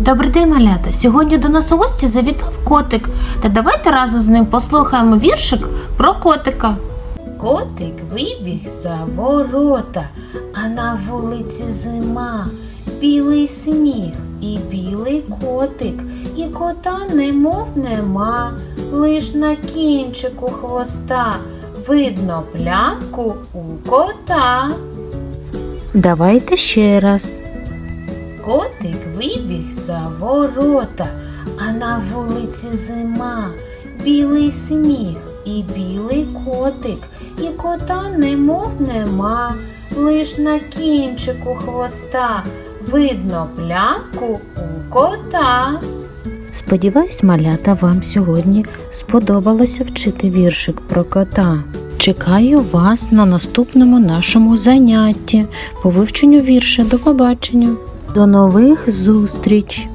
Добрий день, малята. Сьогодні до нас у гості завітав котик. Та давайте разом з ним послухаємо віршик про котика. Котик вибіг за ворота, а на вулиці зима, білий сніг і білий котик, і кота немов нема, лиш на кінчику хвоста видно плямку у кота. Давайте ще раз. Котик вибіг за ворота, а на вулиці зима, білий сніг і білий котик, і кота немов нема, лиш на кінчику хвоста видно плямку у кота. Сподіваюсь, малята, вам сьогодні сподобалося вчити віршик про кота. Чекаю вас на наступному нашому занятті по вивченню вірша. До побачення! До нових зустріч!